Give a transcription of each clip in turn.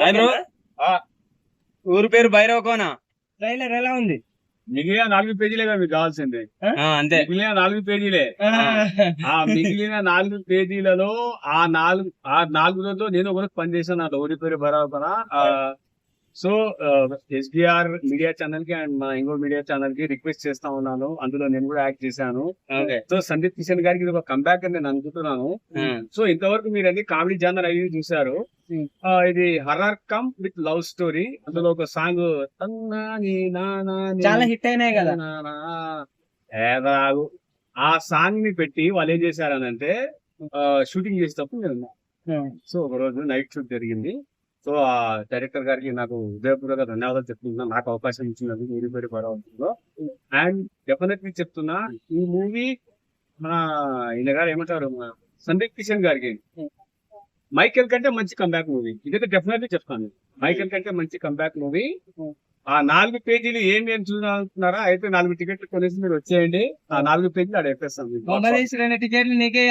Hi bro ఆ. ఊరు పేరు భైరవకోన? ట్రైలర్ ఎలా ఉంది? మిగిలిన నాలుగు పేజీలే కదా మీకు కావాల్సింది. ఆ, అంతే. మిగిలిన నాలుగు పేజీలే. ఆ. మిగిలిన నాలుగు పేజీలలో ఆ నాలుగు ఆ నాలుగులలో నేను ఒకటి పనిచేశాను నా ఊరి పేరు బరాబర సో ఎస్డిఆర్ మీడియా ఛానల్కి అండ్ మా ఇంకో మీడియా ఛానల్కి రిక్వెస్ట్ చేస్తా ఉన్నాను. అందులో నేను కూడా యాక్ట్ చేశాను. సో సందీప్ కిషన్ గారికి ఇది ఒక కంబ్యాక్ అని నేను అనుకుంటున్నాను. సో ఇంతవరకు మీరు అన్ని కామెడీ జానర్ అవి చూసారు ఇది horror come with love story. అందులో ఒక సాంగ్ చాలా హిట్ అయినాయి కదా. ఆ సాంగ్ని పెట్టి వాళ్ళు ఏం చేశారనంటే షూటింగ్ చేసేటప్పుడు నేను. సో ఒక రోజు నైట్ షూట్ జరిగింది. సో ఆ డైరెక్టర్ గారికి నాకు హృదయపూర్వక ధన్యవాదాలు చెప్తున్నా. నాకు అవకాశం ఇచ్చినందుకు ఊరి పేరు పడవలసిందో అండ్ డెఫినెట్లీ చెప్తున్నా ఈ మూవీ మన ఈయన గారు ఏమంటారు? సందీప్ కిషన్ గారికి. మైకేల్ కంటే మంచి కంబ్యాక్ మూవీ ఇదైతే డెఫినెట్లీ చెప్తాను. మైకేల్ కంటే మంచి కంబ్యాక్ మూవీ ఆ నాలుగు పేజీలు ఏం నేను చూడాలనుకున్నారా? అయితే నాలుగు టికెట్లు కొనేసి మీరు వచ్చేయండి. ఆ నాలుగు పేజీలు ఆడ రెండు టికెట్లు నీకే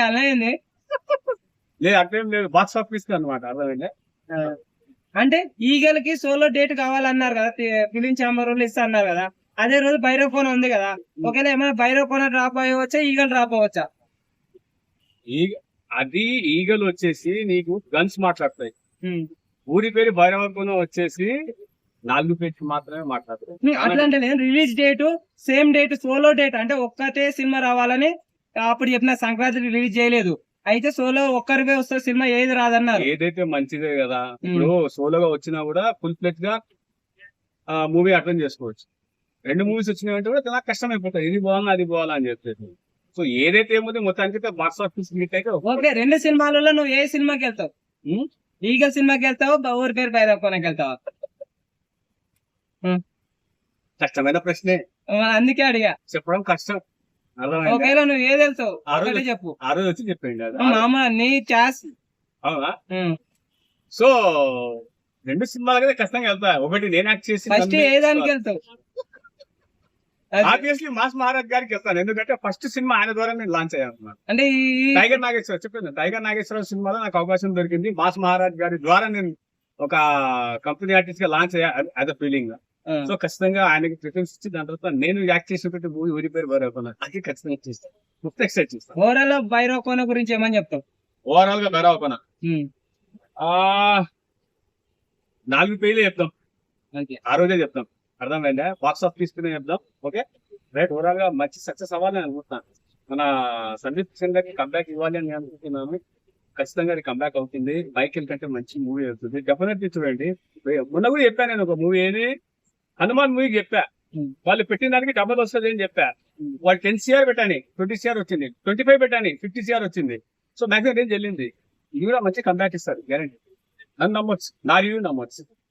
లేదు అట్లేం లేదు. బాక్స్ ఆఫీస్ అనమాట అర్థమైందా? అంటే ఈగల్కి సోలో డేట్ కావాలన్నారు కదా ఫిలిం ఛాంబర్ వాళ్ళు ఇస్తా అన్నారు కదా అదే రోజు భైరవ్ ఫోన్ ఉంది కదా ఒకవేళ ఏమైనా భైరవ్ ఫోన్ డ్రాప్ అయ్యవచ్చా ఈగల్ డ్రాప్ అవ్వచ్చా? అది ఈగలు వచ్చేసి నీకు గన్స్ మాట్లాడతాయి. ఊరి పేరు భైరవకులం వచ్చేసి నాలుగు పేజీలు మాత్రమే మాట్లాడతాయి. అట్లా అంటే release date same date solo date అంటే ఒక్కటే సినిమా రావాలని అప్పుడు చెప్పిన సంక్రాంతి రిలీజ్ చేయలేదు. అయితే సోలో ఒక్కరివే వస్తే సినిమా ఏది రాదన్నారు. ఏదైతే మంచిదే కదా ఇప్పుడు సోలోగా వచ్చినా కూడా ఫుల్ ఫ్లెట్గా మూవీ అటెండ్ చేసుకోవచ్చు. రెండు మూవీస్ వచ్చినాయంటే కూడా చాలా కష్టం అయిపోతుంది ఇది బాగుంది అది బాగాలా అని చెప్పేసి. సో ఏదైతే ఏముంది మొత్తానికి బాక్స్ ఆఫీస్ హిట్ అయితే ఓకే. రెండు సినిమాలలో నువ్వు ఏ సినిమాకి వెళ్తావు. ఈగల్ సినిమాకి వెళ్తావు ఊరి పేరు భైరవ్ కోనకి వెళ్తావా? కష్టమైన ప్రశ్నే. అందుకే అడిగా. చెప్పడం కష్టం. ఒకవేళ నువ్వు ఏది వెళ్తావు ఒకటి చెప్పు. ఆ రోజు వచ్చి చెప్పండి అది. మామ నీ చాస్ అవునా? సో రెండు సినిమాలు కదా కష్టంగా వెళ్తా. ఒకటి నేను యాక్ట్ చేసి ఫస్ట్ ఏ దానికి వెళ్తావు? ఆబ్వియస్లీ మాస్ మహారాజ్ గారికి వెళ్తాను. ఎందుకంటే ఫస్ట్ సినిమా ఆయన ద్వారా నేను లాంచ్ అయ్యాను అంటే టైగర్ నాగేశ్వర చెప్పింది టైగర్ నాగేశ్వర సినిమాలో నాకు అవకాశం దొరికింది. మాస్ మహారాజ్ గారి ద్వారా నేను ఒక కంపెనీ ఆర్టిస్ట్గా లాంచ్ అయ్యా అదే ఫీలింగ్ సో ఖచ్చితంగా ఆయనకి ప్రిఫరెన్స్ ఇచ్చి దాని తర్వాత నేను యాక్ట్ చేసినటువంటి మూవీ ఊరి పేరు బరవుకున్నాను అది ఖచ్చితంగా చేస్తాను మొత్తం ఎక్సైట్ చేస్తాను ఓవరాల్ భైరవ్ కోన గురించి ఏమని చెప్తావు? ఓవరాల్గా ఆ నాలుగు పేజీలే చెప్తాం. ఓకే. ఆ రోజే చెప్తాం. అర్థమైందా? బాక్స్ ఆఫ్ తీసుకునే చెప్దాం. ఓకే రైట్ ఓవరాల్గా మంచి సక్సెస్ అవ్వాలని అనుకుంటున్నాను మన సందీప్ కిషన్ గారికి కంబ్యాక్ ఇవ్వాలి అని నేను అనుకుంటున్నాను. ఖచ్చితంగా అది కంబ్యాక్ అవుతుంది. మైకిల్ కంటే మంచి మూవీ అవుతుంది. డెఫినెట్లీ చూడండి. మొన్న కూడా చెప్పాను నేను ఒక మూవీ ఏది? హనుమాన్ మూవీ చెప్పా. వాళ్ళు పెట్టిన దానికి డబ్బులు వస్తుంది అని చెప్పా. వాళ్ళు టెన్ సిఆర్ పెట్టాని ట్వంటీ సిఆర్ వచ్చింది. ట్వంటీ ఫైవ్ పెట్టాని ఫిఫ్టీ సిఆర్ వచ్చింది. సో మ్యాక్సిమం రేంజ్ వెళ్ళింది. ఇది కూడా మంచి కంబ్యాక్ ఇస్తారు గ్యారంటీ నన్ను నమ్మొచ్చు. నా రివ్యూ నమ్మొచ్చు.